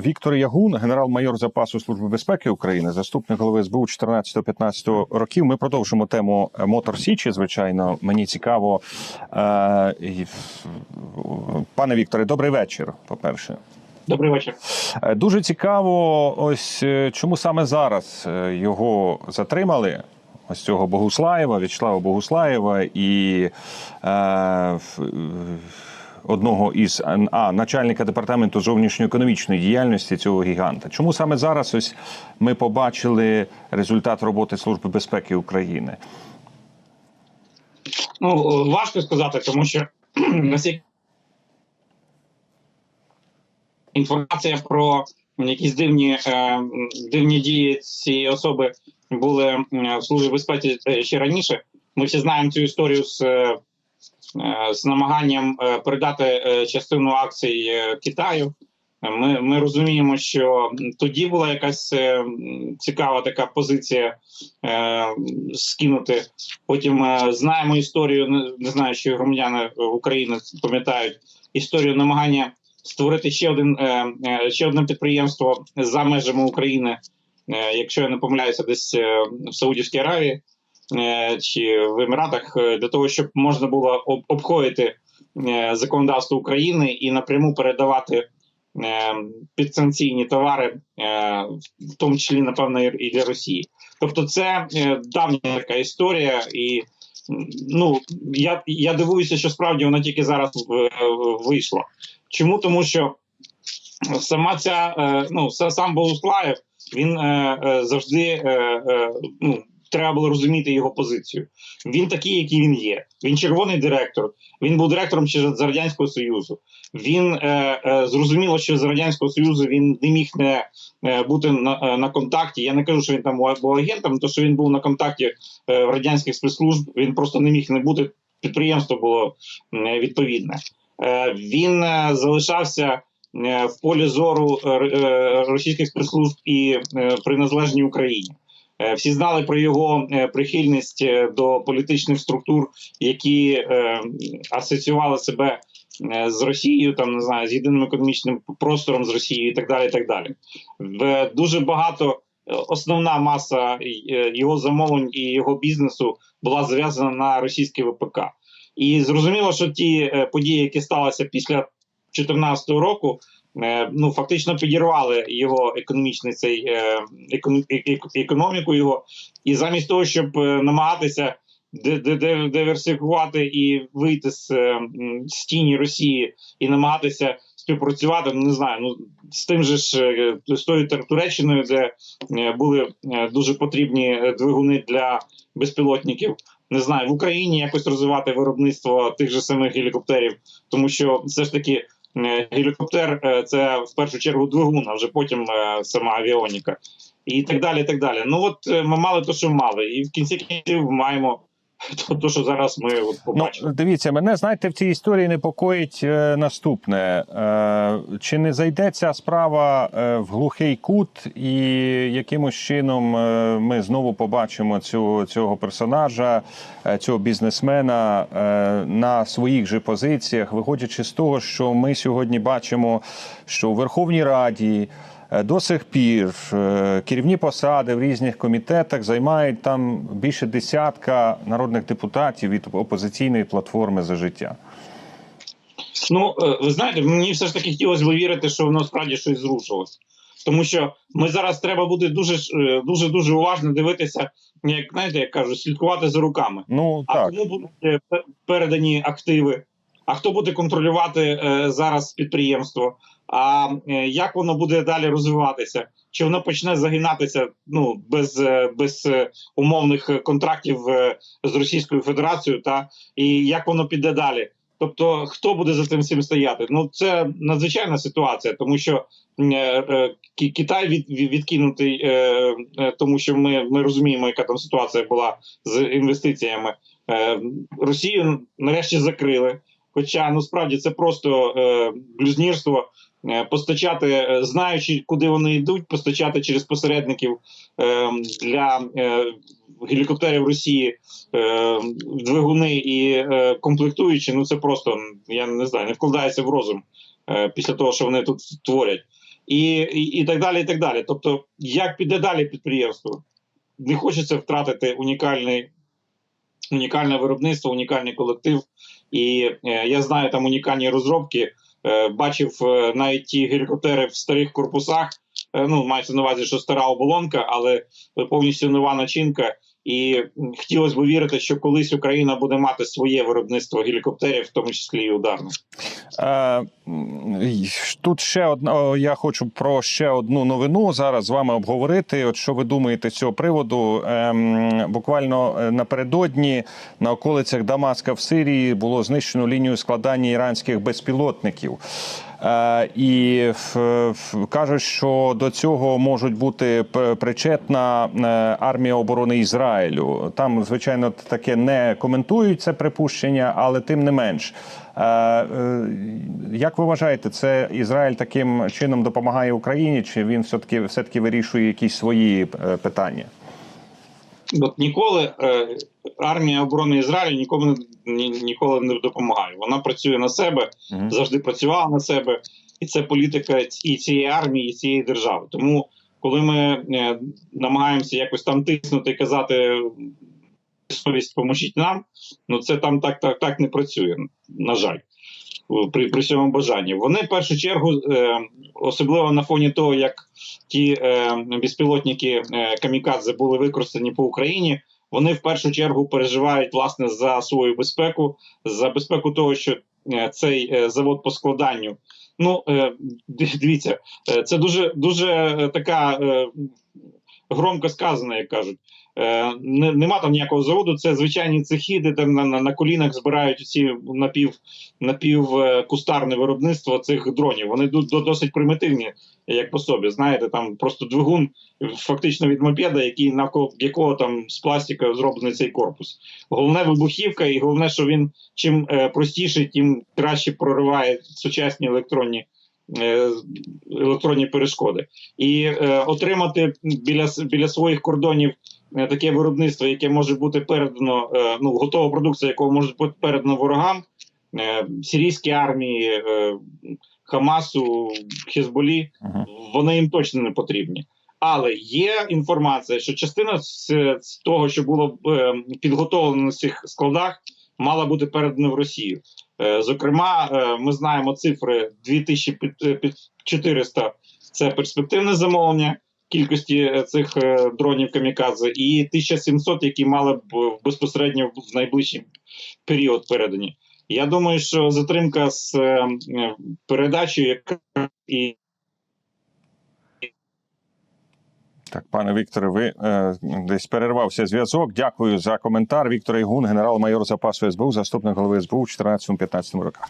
Віктор Ягун, генерал-майор запасу Служби безпеки України, заступник голови СБУ 14-15 років. Ми продовжимо тему Мотор Січі. Звичайно, мені цікаво, е, пане Вікторе, добрий вечір. По перше, Добрий вечір. Е, дуже цікаво, ось е, чому саме зараз його затримали. Ось цього Богуслаєва, В'ячеслава Богуслаєва і е, одного із а, начальника департаменту зовнішньоекономічної діяльності цього гіганта. Чому саме зараз ось ми побачили результат роботи Служби безпеки України? Ну важко сказати, тому що наскільки інформація про якісь дивні е, дивні дії цієї особи були е, в службі безпеки е, ще раніше. Ми всі знаємо цю історію з, е, е, з намаганням е, передати е, частину акцій е, Китаю. Ми, ми розуміємо, що тоді була якась е, цікава така позиція е, скинути. Потім е, знаємо історію. Не, знаю, що громадяни України пам'ятають історію намагання створити ще один е, е, ще одне підприємство за межами України, е, якщо я не помиляюся, десь е, в Саудівській Аравії е, чи в Еміратах, е, для того, щоб можна було обходити е, законодавство України і напряму передавати е, підсанкційні товари, е, в тому числі, напевно, і для Росії. Тобто, це е, давня така історія, і ну я, я дивуюся, що справді вона тільки зараз е, вийшла. Чому? Тому що сама ця е, ну сам Богуслаєв, він е, е, завжди е, е, ну. Треба було розуміти його позицію. Він такий, який він є. Він червоний директор. Він був директором ще з радянського союзу. Він е, е, зрозуміло, що з радянського союзу він не міг не е, бути на, е, на контакті. Я не кажу, що він там був агентом, то що він був на контакті е, в радянських спецслужб. Він просто не міг не бути. Підприємство було е, відповідне. Е, він е, залишався е, в полі зору е, російських спецслужб і при незалежній Україні. Е, Всі знали про його е, прихильність е, до політичних структур, які асоціювали себе з Росією, там не знаю, з єдиним економічним простором з Росією, і так далі. І так далі. В дуже багато основна маса його замовлень і його бізнесу була зав'язана на російське ВПК. І зрозуміло, що ті події, які сталися після 2014 року, ну фактично підірвали його економічний цей е, е- е- економіку його, і замість того, щоб е, намагатися диверсифікувати і вийти з, е, з тіні Росії і намагатися співпрацювати, ну не знаю, ну з тим же ж е, з тою Туреччиною, де е, були е, дуже потрібні е, двигуни для безпілотників. Не знаю, в Україні якось розвивати виробництво тих же самих гелікоптерів, тому що все ж таки е, гелікоптер е, це в першу чергу двигун, а вже потім е, сама авіоніка. І так далі. і так далі. Ну от е, ми мали те, що мали, і в кінці кінців маємо те, що зараз ми от побачили. Ну, дивіться, мене знаєте, в цій історії непокоїть е, наступне: е, чи не зайде ця справа е, в глухий кут, і якимось чином е, ми знову побачимо цю, цього персонажа, е, цього бізнесмена е, на своїх же позиціях, виходячи з того, що ми сьогодні бачимо, що у Верховній Раді. Е, До сих пір е, керівні посади в різних комітетах займають там більше десятка народних депутатів від опозиційної платформи за життя. Ну е, ви знаєте, мені все ж таки хотілося б вірити, що воно справді щось зрушилось. Тому що ми зараз треба буде дуже дуже дуже уважно дивитися, як знаєте, як кажуть, слідкувати за руками. Ну А кому будуть передані активи? А хто буде контролювати е, зараз підприємство? А е, як воно буде далі розвиватися? Чи воно почне загинатися ну без, е, без е, умовних контрактів з Російською Федерацією? Та і як воно піде далі? Тобто, хто буде за цим всім стояти? Ну це надзвичайна ситуація, тому що е, Китай від, від- відкинутий, е, тому що ми, ми розуміємо, яка там ситуація була з інвестиціями. Е, Росію нарешті закрили. Хоча ну справді це просто е, блюзнірство постачати, е, знаючи, куди вони йдуть, постачати через посередників е, для е, гелікоптерів Росії е, двигуни і е, комплектуючі. Ну це просто я не знаю, не вкладається в розум е, після того, що вони тут творять. і, і, і так далі. і так далі. Тобто, як піде далі підприємство? Не хочеться втратити унікальний, унікальне виробництво, унікальний колектив. І е, я знаю там унікальні розробки. Е, бачив е, навіть ті гелікоптери в старих корпусах. Е, ну, мається на увазі, що стара оболонка, але повністю нова начинка. І хотілося б вірити, що колись Україна буде мати своє виробництво гелікоптерів, в тому числі і ударних. Е, Тут ще одна. Я хочу про ще одну новину зараз з вами обговорити. От що ви думаєте з цього приводу? Ем, Буквально е, напередодні на околицях Дамаска в Сирії було знищено лінію складання іранських безпілотників. Е, І кажуть, що до цього можуть бути причетна е, армія оборони Ізраїлю. Там, звичайно, таке не коментують це припущення, але тим не менш. Е, Як ви вважаєте, це Ізраїль таким чином допомагає Україні, чи він все таки все таки вирішує якісь свої питання? От ніколи е, армія оборони Ізраїлю нікому не ні, ніколи не допомагає. Вона працює на себе, Мгм. завжди працювала на себе, і це політика і цієї армії, і цієї держави. Тому, коли ми е, намагаємося якось там тиснути і казати совість, поможіть нам, ну це там так, так, так не працює. На жаль. При, при всьому бажанні. Вони в першу чергу, е, особливо на фоні того, як ті е, безпілотники е, камікадзе були використані по Україні, вони в першу чергу переживають власне за свою безпеку, за безпеку того, що е, цей е, завод по складанню. Ну е, дивіться, це дуже дуже така громко сказано, як кажуть. Е, не, нема там ніякого заводу, це звичайні цехи, де там на, на, на колінах збирають ці напів, напівкустарне виробництво цих дронів. Вони до- досить примітивні, як по собі. Знаєте, там просто двигун фактично від мопеда, який навколо якого там з пластика зроблений цей корпус. Головне вибухівка, і головне, що він чим е, простіший, тим краще прориває сучасні електронні. е, Електронні перешкоди і е, отримати біля біля своїх кордонів таке виробництво, яке може бути передано, е, ну готова продукція, якого може бути передано ворогам е, сирійській армії, е, Хамасу, Хезболі, вони їм точно не потрібні. Але є інформація, що частина з, з того, що було е, підготовлено на цих складах, мала бути передана в Росію. Е, зокрема, е, ми знаємо цифри 2400 – це перспективне замовлення кількості е, цих е, дронів камікадзе, і 1700, які мали б е, безпосередньо в найближчий період передані. Я думаю, що затримка з передачею яка і Так, пане Вікторе, ви е, десь перервався зв'язок. Дякую за коментар. Віктор Ігун, генерал-майор запасу СБУ, заступник голови СБУ у 14-15 роках.